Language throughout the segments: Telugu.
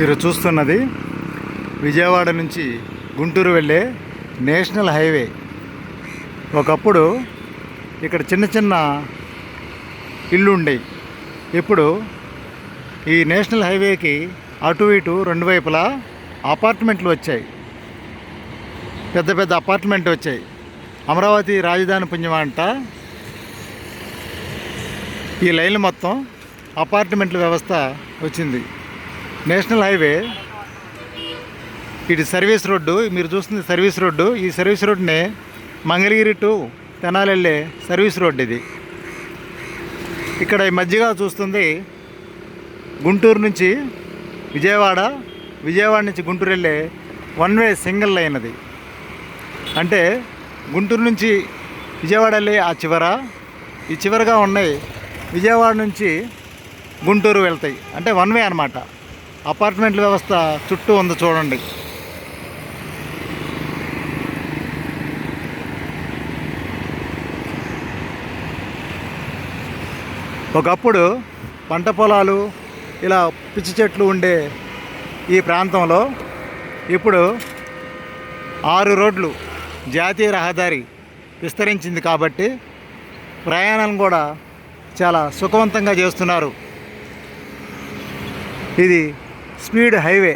మీరు చూస్తున్నది విజయవాడ నుంచి గుంటూరు వెళ్ళే నేషనల్ హైవే. ఒకప్పుడు ఇక్కడ చిన్న చిన్న ఇల్లు ఉండేవి ఇప్పుడు ఈ నేషనల్ హైవేకి అటు ఇటు రెండు వైపులా అపార్ట్మెంట్లు వచ్చాయి. పెద్ద పెద్ద అపార్ట్మెంట్ వచ్చాయి. అమరావతి రాజధాని పుణ్యం అంట. ఈ లైన్లు మొత్తం అపార్ట్మెంట్ల వ్యవస్థ వచ్చింది. National highway. ఇది సర్వీస్ రోడ్డు మీరు చూస్తుంది సర్వీస్ రోడ్డు. ఈ సర్వీస్ రోడ్డుని మంగళగిరి టు తెనాలి వెళ్ళే సర్వీస్ రోడ్డు ఇది. ఇక్కడ ఈ మధ్యగా చూస్తుంది గుంటూరు నుంచి విజయవాడ విజయవాడ నుంచి గుంటూరు వెళ్ళే వన్ వే సింగిల్ లైన్ అది. అంటే గుంటూరు నుంచి విజయవాడ వెళ్ళే ఆ చివర ఈ చివరగా ఉన్నాయి విజయవాడ నుంచి గుంటూరు వెళ్తాయి. అంటే వన్ వే అనమాట అపార్ట్మెంట్ వ్యవస్థ చుట్టూ ఉంది చూడండి. ఒకప్పుడు పంట పొలాలు ఇలా పిచ్చి చెట్లు ఉండే ఈ ప్రాంతంలో ఇప్పుడు ఆరు రోడ్లు జాతీయ రహదారి విస్తరించింది కాబట్టి ప్రయాణం కూడా చాలా సుఖవంతంగా చేస్తున్నారు. ఇది స్పీడ్ హైవే.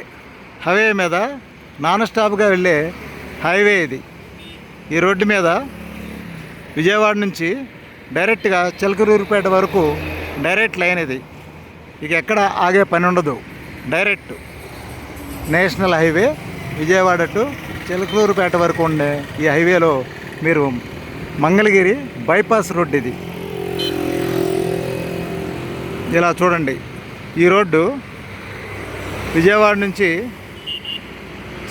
హైవే మీద నాన్ స్టాప్గా వెళ్ళే హైవే ఇది. ఈ రోడ్డు మీద విజయవాడ నుంచి డైరెక్ట్గా చిలకరూరుపేట వరకు డైరెక్ట్ లైన్ ఇది. ఇక ఎక్కడ ఆగే పని ఉండదు. Direct national highway Vijayawada to Chilakaluripet వరకు ఉండే ఈ హైవేలో మీరు మంగళగిరి బైపాస్ రోడ్డు ఇది. ఇలా చూడండి. ఈ రోడ్డు విజయవాడ నుంచి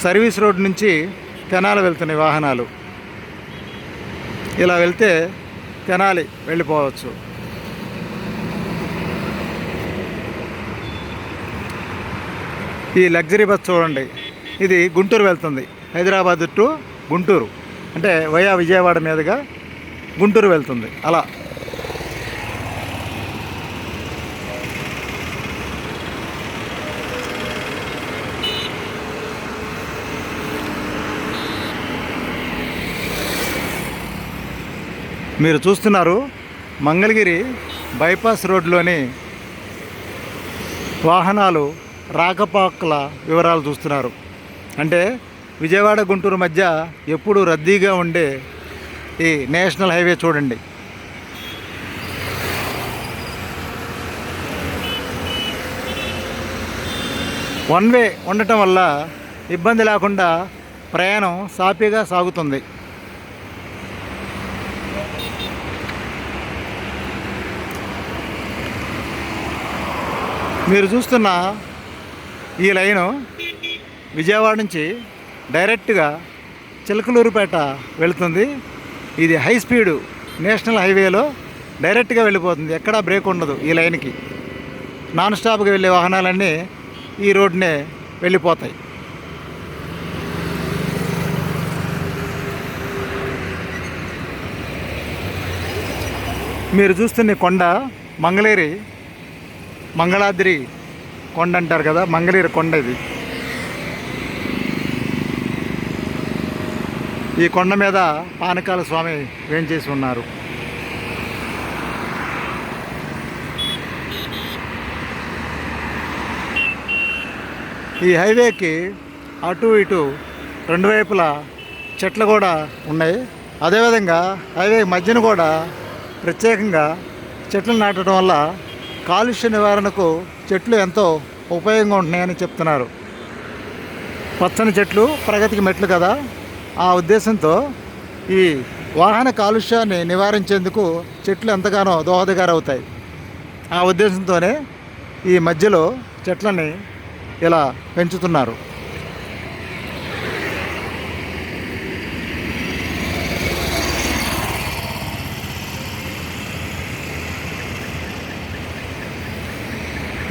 సర్వీస్ రోడ్ నుంచి తెనాలి వెళ్తున్నాయి వాహనాలు. ఇలా వెళ్తే తెనాలి వెళ్ళిపోవచ్చు. ఈ లగ్జరీ బస్ చూడండి. ఇది గుంటూరు వెళ్తుంది. హైదరాబాద్ టు గుంటూరు. అంటే వయా విజయవాడ మీదుగా గుంటూరు వెళ్తుంది. అలా. మీరు చూస్తున్నారు మంగళగిరి బైపాస్ రోడ్లోని వాహనాలు రాకపోకల వివరాలు చూస్తున్నారు. అంటే విజయవాడ గుంటూరు మధ్య ఎప్పుడూ రద్దీగా ఉండే ఈ నేషనల్ హైవే చూడండి. వన్ వే ఉండటం వల్ల ఇబ్బంది లేకుండా ప్రయాణం సాఫీగా సాగుతుంది. మీరు చూస్తున్న ఈ లైను విజయవాడ నుంచి డైరెక్ట్గా చిలకలూరుపేట వెళుతుంది. ఇది హై స్పీడు నేషనల్ హైవేలో డైరెక్ట్గా వెళ్ళిపోతుంది. ఎక్కడా బ్రేక్ ఉండదు ఈ లైన్కి. నాన్ స్టాప్గా వెళ్ళే వాహనాలన్నీ ఈ రోడ్నే వెళ్ళిపోతాయి. మీరు చూస్తున్న కొండ మంగళేరి మంగళాద్రి కొండ అంటారు కదా మంగళీరు కొండ ఇది. ఈ కొండ మీద పానకాల స్వామి వేంచేసి ఉన్నారు? ఈ హైవేకి అటు ఇటు రెండు వైపులా చెట్లు కూడా ఉన్నాయి. అదేవిధంగా హైవే మధ్యన కూడా ప్రత్యేకంగా చెట్లు నాటడం వల్ల కాలుష్య నివారణకు చెట్లు ఎంతో ఉపయోగంగా ఉంటున్నాయని చెప్తున్నారు. పచ్చని చెట్లు ప్రగతికి మెట్లు కదా. ఆ ఉద్దేశంతో ఈ వాహన కాలుష్యాన్ని నివారించేందుకు చెట్లు ఎంతగానో దోహదగారవుతాయి. ఆ ఉద్దేశంతోనే ఈ మధ్యలో చెట్లని ఇలా పెంచుతున్నారు.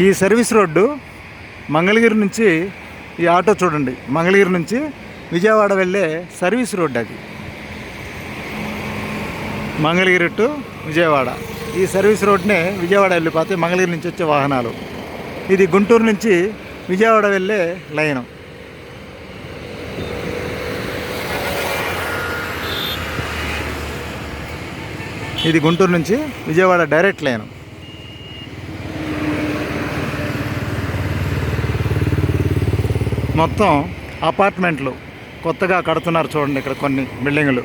ఈ సర్వీస్ రోడ్డు మంగళగిరి నుంచి ఈ ఆటో చూడండి మంగళగిరి నుంచి విజయవాడ వెళ్ళే సర్వీస్ రోడ్డు అది. మంగళగిరి టు విజయవాడ. ఈ సర్వీస్ రోడ్నే విజయవాడ వెళ్ళిపోతే మంగళగిరి నుంచి వచ్చే వాహనాలు. ఇది గుంటూరు నుంచి విజయవాడ వెళ్ళే లైన్. ఇది గుంటూరు నుంచి విజయవాడ డైరెక్ట్ లైన్. మొత్తం అపార్ట్మెంట్లు కొత్తగా కడుతున్నారు చూడండి ఇక్కడ కొన్ని బిల్డింగులు.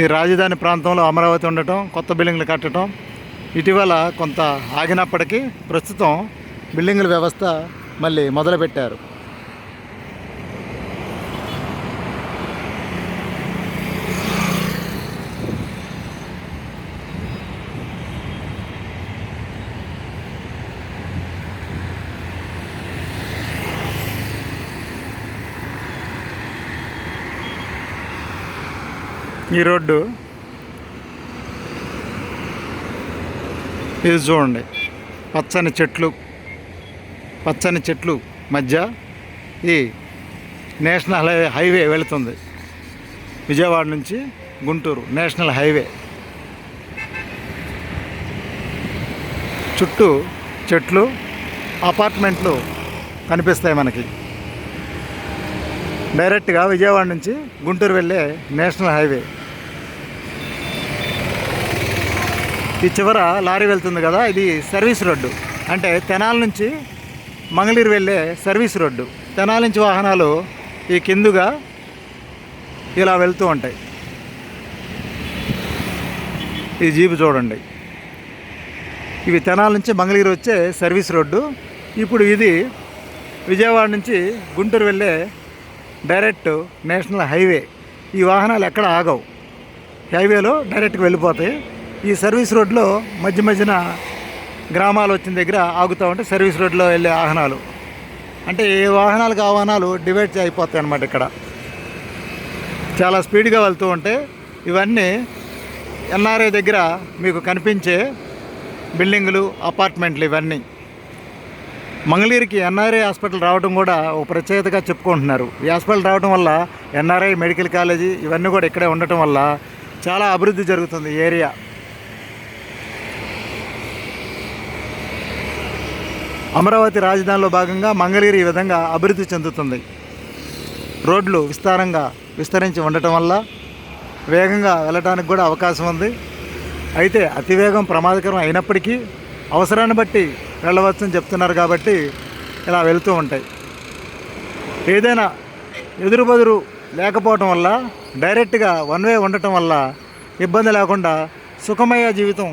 ఈ రాజధాని ప్రాంతంలో అమరావతి ఉండటం కొత్త బిల్డింగ్లు కట్టడం ఇటీవల కొంత ఆగినప్పటికీ ప్రస్తుతం బిల్డింగుల వ్యవస్థ మళ్ళీ మొదలుపెట్టారు. ఈ రోడ్డు. ఇది చూడండి. పచ్చని చెట్లు. పచ్చని చెట్లు మధ్య ఈ నేషనల్ హై హైవే వెళుతుంది. విజయవాడ నుంచి గుంటూరు నేషనల్ హైవే. చుట్టూ చెట్లు అపార్ట్మెంట్లు కనిపిస్తాయి మనకి. డైరెక్ట్గా విజయవాడ నుంచి గుంటూరు వెళ్ళే నేషనల్ హైవే. ఈ చివర లారీ వెళ్తుంది కదా ఇది సర్వీస్ రోడ్డు. అంటే తెనాల నుంచి మంగళూరు వెళ్ళే సర్వీస్ రోడ్డు. తెనాల నుంచి వాహనాలు ఈ కిందుగా ఇలా వెళ్తూ ఉంటాయి. ఈ జీపు చూడండి. ఇవి తెనాల నుంచి మంగళగిరి వచ్చే సర్వీస్ రోడ్డు. ఇప్పుడు ఇది విజయవాడ నుంచి గుంటూరు వెళ్ళే డైరెక్ట్ నేషనల్ హైవే. ఈ వాహనాలు ఎక్కడ ఆగవు. హైవేలో డైరెక్ట్గా వెళ్ళిపోతాయి. ఈ సర్వీస్ రోడ్లో మధ్య మధ్యన గ్రామాలు వచ్చిన దగ్గర ఆగుతూ ఉంటే సర్వీస్ రోడ్లో వెళ్ళే వాహనాలు. అంటే ఏ వాహనాలకు ఆ వాహనాలు డివైడ్ అయిపోతాయి అన్నమాట ఇక్కడ. చాలా స్పీడ్గా వెళ్తూ ఉంటే ఇవన్నీ ఎన్ఆర్ఐ దగ్గర మీకు కనిపించే బిల్డింగులు అపార్ట్మెంట్లు ఇవన్నీ. మంగళగిరికి ఎన్ఆర్ఐ హాస్పిటల్ రావడం కూడా ఒక ప్రత్యేకతగా చెప్పుకుంటున్నారు. ఈ హాస్పిటల్ రావడం వల్ల ఎన్ఆర్ఐ మెడికల్ కాలేజీ ఇవన్నీ కూడా ఇక్కడే ఉండటం వల్ల చాలా అభివృద్ధి జరుగుతుంది ఈ ఏరియా. అమరావతి రాజధానిలో భాగంగా మంగళగిరి ఈ విధంగా అభివృద్ధి చెందుతుంది. రోడ్లు విస్తారంగా విస్తరించి ఉండటం వల్ల వేగంగా వెళ్ళడానికి కూడా అవకాశం ఉంది. అయితే అతివేగం ప్రమాదకరం అయినప్పటికీ అవసరాన్ని బట్టి వెళ్ళవచ్చని చెప్తున్నారు కాబట్టి ఇలా వెళ్తూ ఉంటాయి. ఏదైనా ఎదురు బదురు లేకపోవటం వల్ల డైరెక్ట్గా వన్ వే ఉండటం వల్ల ఇబ్బంది లేకుండా సుఖమయ జీవితం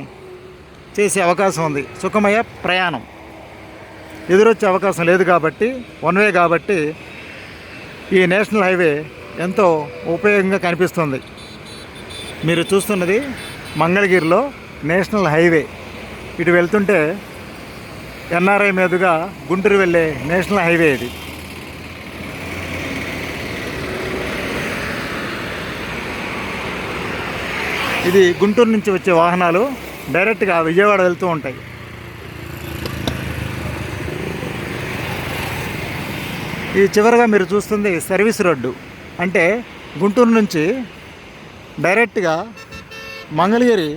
చేసే అవకాశం ఉంది. సుఖమయ ప్రయాణం. ఎదురొచ్చే అవకాశం లేదు కాబట్టి వన్ వే కాబట్టి ఈ నేషనల్ హైవే ఎంతో ఉపయోగంగా కనిపిస్తుంది. మీరు చూస్తున్నది మంగళగిరిలో నేషనల్ హైవే. ఇటు వెళ్తుంటే ఎన్ఆర్ఐ మీదుగా గుంటూరు వెళ్ళే నేషనల్ హైవే ఇది. ఇది గుంటూరు నుంచి వచ్చే వాహనాలు డైరెక్ట్గా విజయవాడ వెళ్తూ ఉంటాయి. ఈ చివరగా మీరు చూస్తుంది సర్వీస్ రోడ్డు. అంటే గుంటూరు నుంచి డైరెక్ట్గా మంగళగిరి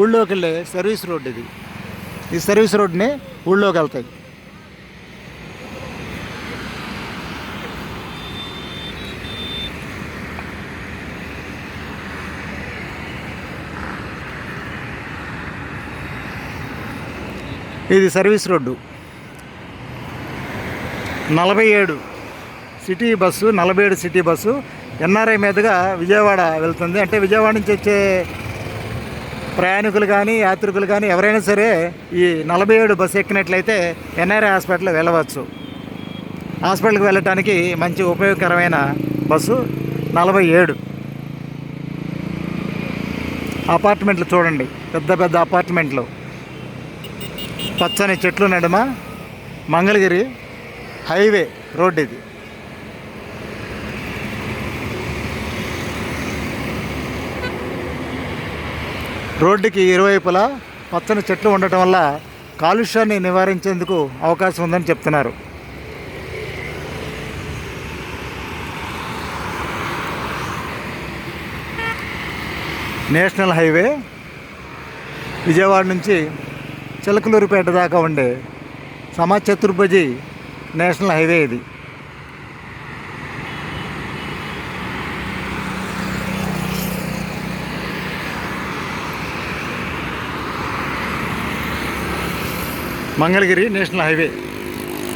ఊళ్ళోకి వెళ్ళే సర్వీస్ రోడ్ ఇది. ఈ సర్వీస్ రోడ్ని ఊళ్ళోకి వెళ్తాయి. ఇది సర్వీస్ రోడ్డు. నలభై ఏడు సిటీ బస్సు నలభై ఏడు సిటీ బస్సు. ఎన్ఆర్ఐ మీదుగా విజయవాడ వెళ్తుంది. అంటే విజయవాడ నుంచి వచ్చే ప్రయాణికులు కానీ యాత్రికులు కానీ ఎవరైనా సరే ఈ నలభై ఏడు బస్సు ఎక్కినట్లయితే ఎన్ఆర్ఐ హాస్పిటల్ వెళ్ళవచ్చు. హాస్పిటల్కి వెళ్ళటానికి మంచి ఉపయోగకరమైన బస్సు నలభై ఏడు. అపార్ట్మెంట్లు చూడండి. పెద్ద పెద్ద అపార్ట్మెంట్లు. పచ్చని చెట్లు నడుమ మంగళగిరి హైవే రోడ్ ఇది. రోడ్డుకి ఇరువైపులా పచ్చని చెట్లు ఉండటం వల్ల కాలుష్యాన్ని నివారించేందుకు అవకాశం ఉందని చెప్తున్నారు. నేషనల్ హైవే విజయవాడ నుంచి చిలకలూరుపేట దాకా ఉండే సమాజ్ చతుర్భుజి నేషనల్ హైవే ఇది. Mangalagiri national highway.